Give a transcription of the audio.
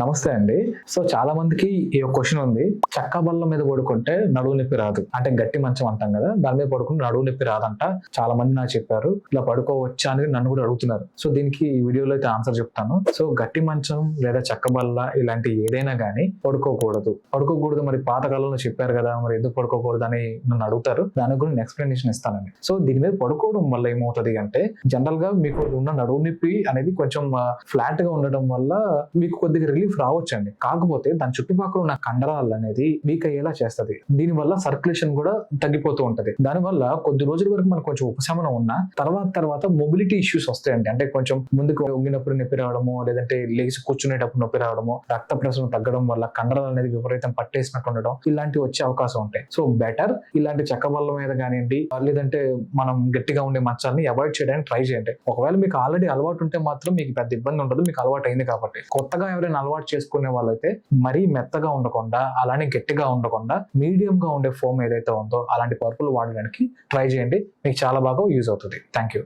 నమస్తే అండి. సో చాలా మందికి ఈ క్వశ్చన్ ఉంది. చక్క బల్ల మీద పడుకుంటే నడువు నొప్పి రాదు. అంటే గట్టి మంచం అంటాం కదా దాని మీద పడుకుంటే నడువు నొప్పి రాదంట. చాలా మంది నాకు చెప్పారు ఇలా పడుకోవచ్చా అని నన్ను కూడా అడుగుతున్నారు. సో దీనికి ఈ వీడియోలో అయితే ఆన్సర్ చెప్తాను. సో గట్టి మంచం లేదా చెక్క బల్ల ఇలాంటి ఏదైనా కానీ పడుకోకూడదు. పడుకోకూడదు మరి పాతకాలంలో చెప్పారు కదా మరి ఎందుకు పడుకోకూడదు అని నన్ను అడుగుతారు. దాని గురించి ఎక్స్ప్లెనేషన్ ఇస్తానండి. సో దీని మీద పడుకోవడం వల్ల ఏమవుతుంది అంటే జనరల్గా మీకు ఉన్న నడువు నొప్పి అనేది కొంచెం ఫ్లాట్గా ఉండడం వల్ల మీకు కొద్దిగా రిలీఫ్ రావచ్చండి. కాకపోతే దాని చుట్టుపక్కల ఉన్న కండరాలు అనేది వీక్ అయ్యేలా చేస్తది. దీని వల్ల సర్క్యులేషన్ కూడా తగ్గిపోతూ ఉంటది. దానివల్ల కొద్ది రోజుల వరకు మనకు కొంచెం ఉపశమనం ఉన్నా తర్వాత తర్వాత మొబిలిటీ ఇష్యూస్ వస్తాయండి. అంటే కొంచెం ముందుకు వంగినప్పుడు నొప్పి రావడము లేదంటే లేచి కూర్చునేటప్పుడు నొప్పి రావడము రక్త ప్రసరణ తగ్గడం వల్ల కండరాలు అనేది విపరీతం పట్టేసినట్టు ఉండడం ఇలాంటివి వచ్చే అవకాశం ఉంటాయి. సో బెటర్ ఇలాంటి చెక్క బల్ల మీద కానివ్వండి లేదంటే మనం గట్టిగా ఉండే మచ్చాన్ని అవాయిడ్ చేయడానికి ట్రై చేయండి. ఒకవేళ మీకు ఆల్రెడీ అలవాటు ఉంటే మాత్రం మీకు పెద్ద ఇబ్బంది ఉండదు. మీకు అలవాటు అయింది కాబట్టి. కొత్తగా ఎవరైనా అలవాటు చేసుకునే వాళ్ళైతే మరీ మెత్తగా ఉండకుండా అలానే గట్టిగా ఉండకుండా మీడియం గా ఉండే ఫోమ్ ఏదైతే ఉందో అలాంటి పర్పులు వాడడానికి ట్రై చేయండి. మీకు చాలా బాగా యూజ్ అవుతుంది. Thank you